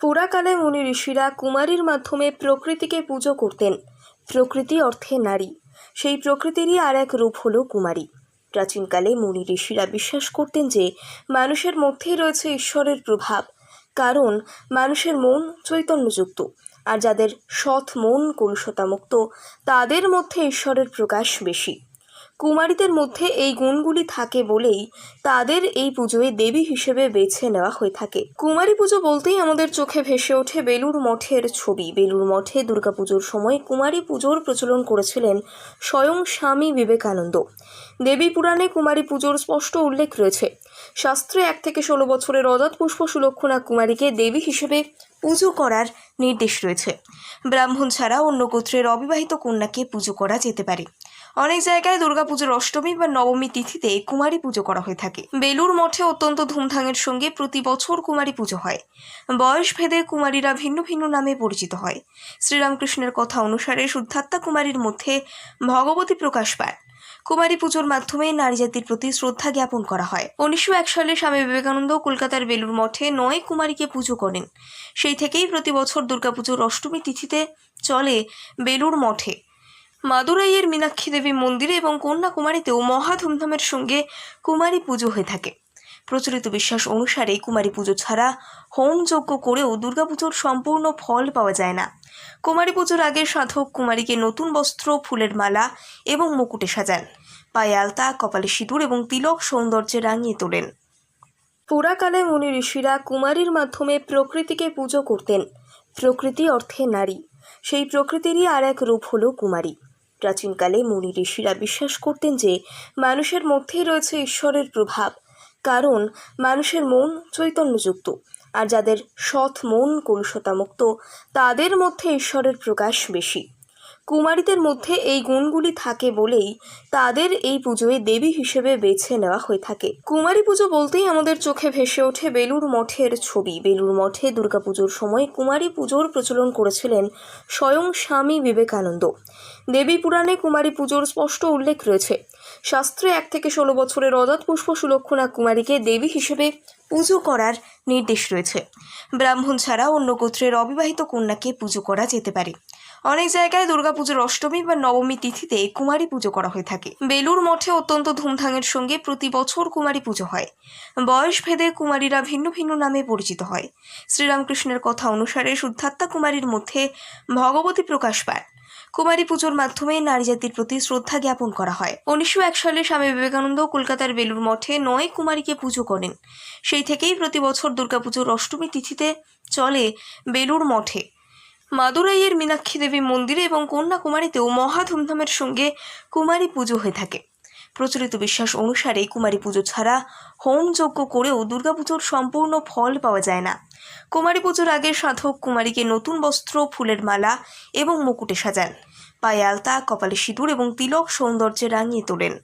পুরাকালে মুনি ঋষিরা কুমারীর মাধ্যমে প্রকৃতিকে পুজো করতেন। প্রকৃতি অর্থে নারী। সেই প্রকৃতিরই আর এক রূপ হলো কুমারী। প্রাচীনকালে মুনি ঋষিরা বিশ্বাস করতেন যে মানুষের মধ্যেই রয়েছে ঈশ্বরের প্রভাব। কারণ মানুষের মন চৈতন্যযুক্ত, আর যাদের সৎ মন কলুষতামুক্ত, তাদের মধ্যে ঈশ্বরের প্রকাশ বেশি। কুমারীদের মধ্যে এই গুণগুলি থাকে বলেই তাদের এই পুজোয় দেবী হিসেবে বেছে নেওয়া হয়ে থাকে। কুমারী পুজো বলতেই আমাদের চোখে ভেসে ওঠে বেলুর মঠের ছবি। বেলুর মঠে দুর্গাপুজোর সময় কুমারী পুজোর প্রচলন করেছিলেন স্বয়ং স্বামী বিবেকানন্দ। দেবী পুরাণে কুমারী পুজোর স্পষ্ট উল্লেখ রয়েছে। শাস্ত্রে এক থেকে ষোলো বছরের অজাত পুষ্প সুলক্ষণা কুমারীকে দেবী হিসেবে পুজো করার নির্দেশ রয়েছে। ব্রাহ্মণ ছাড়া অন্য গোত্রের অবিবাহিত কন্যাকে পুজো করা যেতে পারে। অনেক জায়গায় দুর্গাপুজোর অষ্টমী বা নবমী তিথিতে কুমারী পুজো করা হয়ে থাকে। বেলুর মঠে অত্যন্ত ধুমধামের সঙ্গে প্রতি বছর কুমারী পুজো হয়। বয়স ভেদে কুমারীরা ভিন্ন ভিন্ন নামে পরিচিত হয়। শ্রীরামকৃষ্ণের কথা অনুসারে শুদ্ধাত্মা কুমারীর মধ্যে ভগবতী প্রকাশ পায়। কুমারী পুজোর মাধ্যমে নারী জাতির প্রতি শ্রদ্ধা জ্ঞাপন করা হয়। উনিশশো এক সালে স্বামী বিবেকানন্দ কলকাতার বেলুর মঠে নয় কুমারীকে পুজো করেন। সেই থেকেই প্রতি বছর দুর্গাপুজোর অষ্টমী তিথিতে চলে বেলুর মঠে। মাদুরাইয়ের মীনাক্ষী দেবী মন্দিরে এবং কন্যাকুমারীতেও মহা ধুমধামের সঙ্গে কুমারী পুজো হয়ে থাকে। প্রচলিত বিশ্বাস অনুসারে কুমারী পুজো ছাড়া হোম যজ্ঞ করেও দুর্গাপুজোর সম্পূর্ণ ফল পাওয়া যায় না। কুমারী পুজোর আগে সাধক কুমারীকে নতুন বস্ত্র, ফুলের মালা এবং মুকুটে সাজান। পায়ে আলতা, কপালে সিঁদুর এবং তিলক সৌন্দর্যে রাঙিয়ে তোলেন। পুরাকালে মুনি ঋষিরা কুমারীর মাধ্যমে প্রকৃতিকে পুজো করতেন। প্রকৃতি অর্থে নারী। সেই প্রকৃতিরই আর এক রূপ হলো কুমারী। প্রাচীনকালে মুনি ঋষিরা বিশ্বাস করতেন যে মানুষের মধ্যেই রয়েছে ঈশ্বরের প্রভাব। কারণ মানুষের মন চৈতন্যযুক্ত, আর যাদের সৎ মন কলুষতামুক্ত, তাদের মধ্যে ঈশ্বরের প্রকাশ বেশি। কুমারীদের মধ্যে এই গুণগুলি থাকে বলেই তাদের এই পুজোয় দেবী হিসেবে বেছে নেওয়া হয়ে থাকে। কুমারী পুজো বলতেই আমাদের চোখে ভেসে ওঠে বেলুর মঠের ছবি। বেলুর মঠে দুর্গাপুজোর সময় কুমারী পুজোর প্রচলন করেছিলেন স্বয়ং স্বামী বিবেকানন্দ। দেবী পুরাণে কুমারী পুজোর স্পষ্ট উল্লেখ রয়েছে। শাস্ত্রে এক থেকে ষোলো বছরের অজাত পুষ্প সুলক্ষণা কুমারীকে দেবী হিসেবে পুজো করার নির্দেশ রয়েছে। ব্রাহ্মণ ছাড়া অন্য গোত্রের অবিবাহিত কন্যাকে পুজো করা যেতে পারে। অনেক জায়গায় দুর্গাপুজোর অষ্টমী বা নবমী তিথিতে কুমারী পুজো করা হয়ে থাকে। বেলুর মঠে অত্যন্ত ধুমধামের সঙ্গে প্রতি বছর কুমারী পুজো হয়। বয়স ভেদে কুমারীরা ভিন্ন ভিন্ন নামে পরিচিত হয়। শ্রীরামকৃষ্ণের কথা অনুসারে শুদ্ধাত্মা কুমারীর মধ্যে ভগবতী প্রকাশ পায়। কুমারী পুজোর মাধ্যমে নারী জাতির প্রতি শ্রদ্ধা জ্ঞাপন করা হয়। উনিশশো এক সালে স্বামী বিবেকানন্দ কলকাতার বেলুর মঠে নয় কুমারীকে পুজো করেন। সেই থেকেই প্রতি বছর দুর্গাপুজোর অষ্টমী তিথিতে চলে বেলুর মঠে। মাদুরাইয়ের মীনাক্ষী দেবী মন্দিরে এবং কন্যাকুমারীতেও মহা ধুমধামের সঙ্গে কুমারী পুজো হয়ে থাকে। প্রচলিত বিশ্বাস অনুসারে কুমারী পুজো ছাড়া হোম যজ্ঞ করেও দুর্গাপুজোর সম্পূর্ণ ফল পাওয়া যায় না। কুমারী পুজোর আগে সাধক কুমারীকে নতুন বস্ত্র, ফুলের মালা এবং মুকুটে সাজান। পায়ে আলতা, কপালে সিঁদুর এবং তিলক সৌন্দর্যে রাঙিয়ে তোলেন।